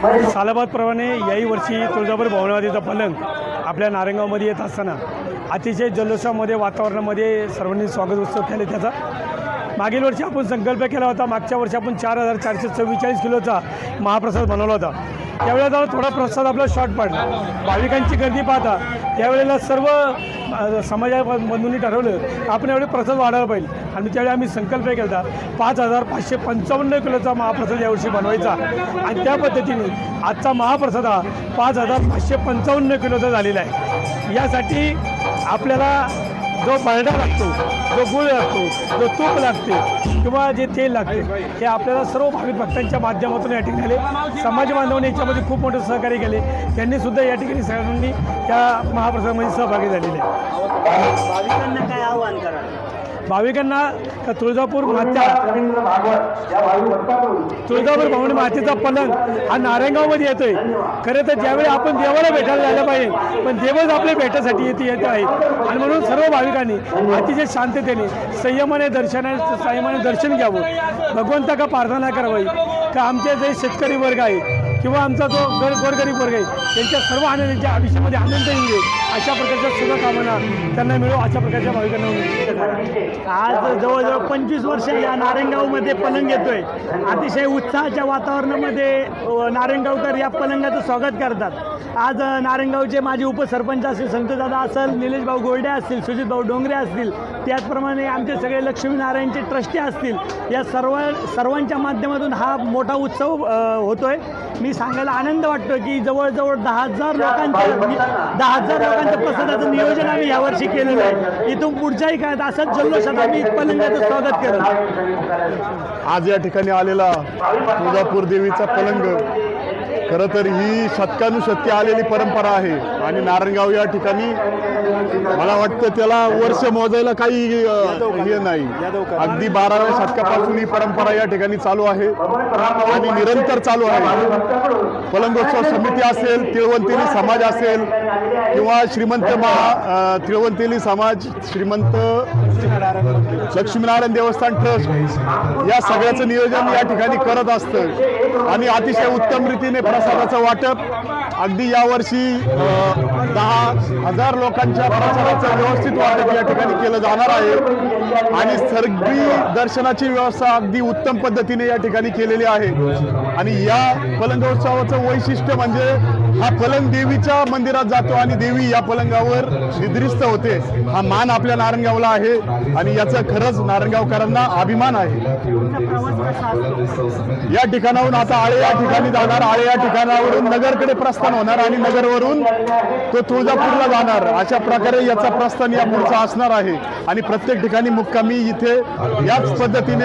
सालाबादप्रमाणे याही वर्षी तुळजापूर भवनवादीचा पलंग आपल्या नारायणगावमध्ये येत असताना अतिशय जल्लोषामध्ये वातावरणामध्ये सर्वांनी स्वागत उत्सव केले त्याचा. मागील वर्षी आपण संकल्प केला होता मागच्या वर्षी आपण चार हजार चारशे चव्वेचाळीस किलोचा महाप्रसाद बनवला होता. त्यावेळेला जरा थोडा प्रसाद आपला शॉर्ट पडला. भाविकांची गर्दी पाहता त्यावेळेला सर्व समाजाबंधूंनी समाजा ठरवलं आपण यावेळी प्रसाद वाढायला पाहिजे. आणि त्यावेळी आम्ही संकल्प केला होता पाच हजार पाचशे पंचावन्न किलोचा महाप्रसाद यावर्षी बनवायचा. आणि त्या पद्धतीने आजचा महाप्रसाद हा पाच हजार पाचशे पंचावन्न किलोचा झालेला आहे. यासाठी आपल्याला जो बरडा लागतो जो गुळ लागतो जो तूप लागते किंवा जे तेल लागते हे आपल्याला सर्व भाविक भक्तांच्या माध्यमातून या ठिकाणी आले. समाज बांधवांनी याच्यामध्ये खूप मोठं सहकार्य केले. त्यांनी सुद्धा या ठिकाणी सगळ्यांनी त्या महाप्रसादामध्ये सहभागी झालेले आहे भाविकांना काय आव्हान करा भाविकांना का तुळजापूर मात्या तुळजापूर भवानी मातेचा पलंग हा नारायणगावमध्ये येतोय. खरं तर ज्यावेळी आपण देवाला भेटायला जायला पाहिजे पण देवच आपल्या भेटासाठी येते येत आहे आणि म्हणून सर्व भाविकांनी अतिशय शांततेने संयमाने दर्शनाने संयमाने दर्शन घ्यावं. भगवंता का प्रार्थना करावी. का आमचे जे शेतकरी वर्ग आहे किंवा आमचा जो गर गोरगरीब वर्ग आहे त्यांच्या सर्व आनंदांच्या आयुष्यामध्ये आनंद येईल अशा प्रकारच्या शुभकामना त्यांना मिळो अशा प्रकारच्या भाविकांना. आज जवळजवळ पंचवीस वर्ष या नारायणगावमध्ये पलंग येतोय. अतिशय उत्साहाच्या वातावरणामध्ये नारायणगावकर या पलंगाचं स्वागत करतात. आज नारायणगावचे माजी उपसरपंच असतील संतदादा असेल निलेश भाऊ गोल्डे असतील सुजित भाऊ डोंगरे असतील त्याचप्रमाणे आमचे सगळे लक्ष्मीनारायणचे ट्रस्टी असतील या सर्व सर्वांच्या माध्यमातून हा मोठा उत्सव होतोय. मी सांगायला आनंद वाटतो की जवळजवळ दहा हजार लोकांचं नि- दहा हजार लोकांचं प्रसादाचं नियोजन आम्ही यावर्षी केलेलं आहे. इथून पुढच्याही काळात असंच जल्लोषात आम्ही पलंगाचं स्वागत केलं. आज या ठिकाणी आलेला तुळजापूर देवीचा पलंग. खरं तर ही शतकानुशतके आलेली परंपरा आहे. आणि नारायणगाव या ठिकाणी मला वाटतं त्याला वर्ष मोजायला काही हे नाही. अगदी बाराव्या शतकापासून ही परंपरा या ठिकाणी चालू आहे. आणि निरंतर चालू आहे. पलंगोत्सव समिती असेल तिळवंतेली समाज असेल किंवा श्रीमंत महा तिळवंतेली समाज श्रीमंत लक्ष्मीनारायण देवस्थान ट्रस्ट या सगळ्याचं नियोजन या ठिकाणी करत असतं. आणि अतिशय उत्तम रीतीने प्रसादाचं वाटप. अगदी यावर्षी दहा हजार लोकांच्या प्रसादाचं व्यवस्थित वाटप या ठिकाणी केलं जाणार आहे. आणि सगळी दर्शनाची व्यवस्था अगदी उत्तम पद्धतीने या ठिकाणी केलेली आहे. आणि या पलंगोत्सवाचं वैशिष्ट्य म्हणजे हा पलंग देवीच्या मंदिरात जातो आणि देवी या पलंगावर निद्रिस्त होते. हा मान आपल्या नारायणगावला आहे आणि याचा खरंच नारायणगावकरांना अभिमान आहे. या ठिकाणाहून आता आळे या ठिकाणी जाणार. आळे या ठिकाणावरून नगरकडे प्रस्थान होणार आणि नगरवरून तो तुळजापूरला जाणार. अशा प्रकारे याचा प्रस्थान या पुढचा असणार आहे. आणि प्रत्येक ठिकाणी मुक्कामी इथे याच पद्धतीने